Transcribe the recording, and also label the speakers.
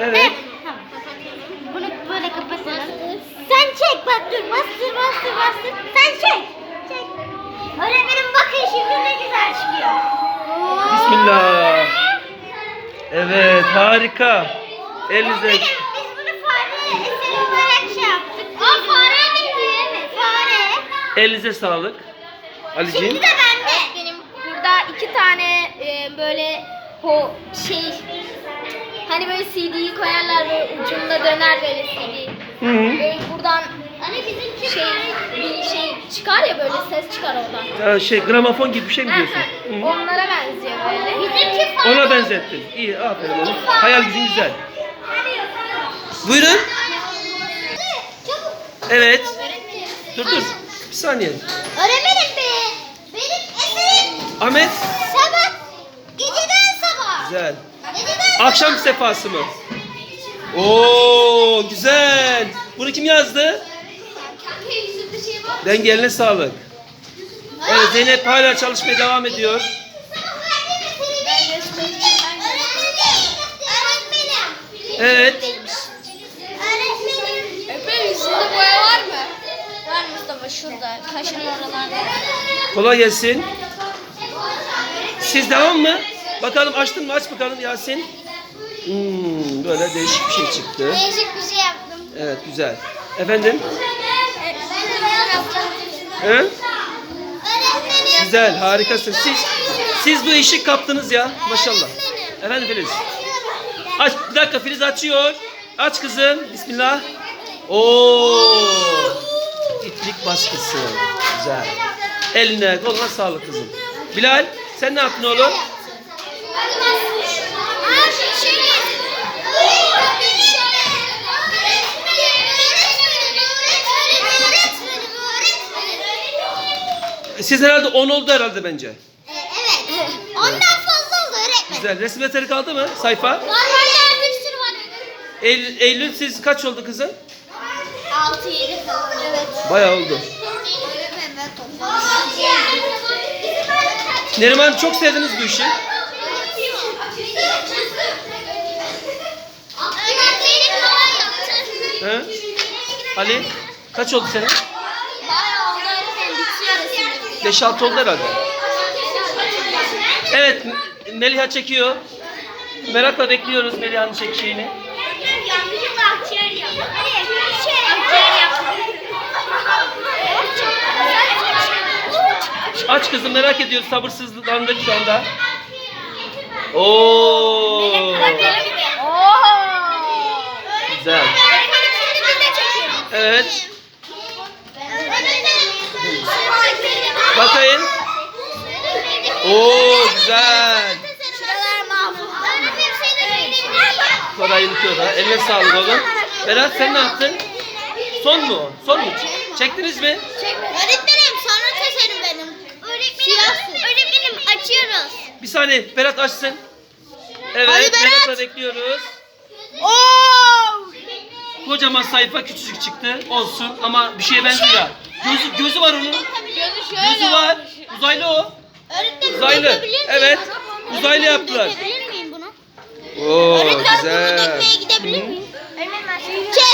Speaker 1: Evet.
Speaker 2: Tamam. Bunu böyle kapatalım. Sen çek bak dur bastır bastır bastır. Sen çek. Çek. Öğretmenim bakın şimdi ne güzel çıkıyor.
Speaker 1: Bismillah. Evet harika. Elinize
Speaker 2: Öğretmenim biz bunu fare eseri olarak şey yaptık. Aa fare miydi? Fare.
Speaker 1: elinize sağlık. Ali'ciğim.
Speaker 2: Şimdi de bende.
Speaker 3: Benim burada iki tane e, böyle o şey hani böyle CD'yi koyarlar böyle ucunda döner böyle CD.
Speaker 1: Hı hı.
Speaker 3: Böyle buradan
Speaker 2: Hani bizimki
Speaker 3: şey bir şey çıkar ya böyle ses çıkar oradan.
Speaker 1: Ya şey gramofon gibi bir şey mi diyorsun? Hı hı.
Speaker 3: Onlara benziyor böyle.
Speaker 2: Bizimki.
Speaker 1: Ona benzettin. İyi aferin oğlum. Hayal gücün güzel. Buyurun.
Speaker 2: Çabuk.
Speaker 1: Evet. Dur dur. Bir saniye.
Speaker 2: Öğretmenim be. Benim eserim
Speaker 1: Ahmet.
Speaker 2: sabah. Geceden sabah.
Speaker 1: Güzel. Akşam sefası mı? Oo güzel. Bunu kim yazdı? Denge eline sağlık. Evet Zeynep hala çalışmaya devam ediyor. Evet.
Speaker 3: Öpe yüzünde boya var mı? Var Mustafa şurada kaşın oralarda.
Speaker 1: Kolay gelsin. Siz devam mı? Bakalım açtın mı? Aç bakalım Yasin. Hmm, böyle değişik bir şey çıktı.
Speaker 2: Değişik bir şey yaptım.
Speaker 1: Evet güzel. Efendim? He? Güzel, harikasın. Siz siz bu işi kaptınız ya. Maşallah. Efendim Filiz. Aç, bir dakika Filiz açıyor. Aç kızım. Bismillah. Oo! İplik baskısı. Güzel. Eline, koluna sağlık kızım. Bilal, sen ne yaptın oğlum? Siz herhalde 10 oldu herhalde bence.
Speaker 2: Evet. Ondan fazla oldu öğretmenim.
Speaker 1: Güzel. Resim defteri kaldı mı? Sayfa.
Speaker 2: Var daha bir sürü var.
Speaker 1: Eylül, Eylül siz kaç oldu kızım?
Speaker 2: 6 7 Evet.
Speaker 1: Bayağı oldu. Neriman çok sevdiniz bu işi.
Speaker 2: Öğretmenim kolay yaptı.
Speaker 1: He? Ali kaç oldu senin?
Speaker 3: Bayağı oldu öğretmenim bitiyor resimleri.
Speaker 1: 5-6 oldu herhalde. Evet Meliha çekiyor. Merakla bekliyoruz Meliha'nın çekişini.
Speaker 2: Yanlışlıkla akciğer akciğer.
Speaker 1: Aç kızım merak ediyoruz sabırsızlandık şu anda. Oo güzel. Evet bakayım. Oo güzel. Unutuyor da. Eline sağlık oğlum. Berat sen ne yaptın? Son mu? Son mu? Çektiniz mi?
Speaker 2: Öğretmenim sonra taşarım benim. Öğretmenim, öğretmenim açıyoruz.
Speaker 1: Bir saniye Berat açsın. Evet
Speaker 2: Hadi Berat.
Speaker 1: Berat'la bekliyoruz.
Speaker 2: Oo!
Speaker 1: Kocaman sayfa küçücük çıktı. Olsun ama bir şeye benziyor. Gözü, gözü var onun. Gözü var. Uzaylı o.
Speaker 2: Öğretmenim
Speaker 1: Uzaylı.
Speaker 2: dökebilir miyim?
Speaker 1: Evet.
Speaker 2: Öğretmenim,
Speaker 1: Uzaylı yaptılar.
Speaker 2: Dökebilir miyim bunu?
Speaker 1: Oo
Speaker 2: Öğretmenim bunu
Speaker 1: güzel.
Speaker 2: dökmeye gidebilir miyim? Cehilin yoldan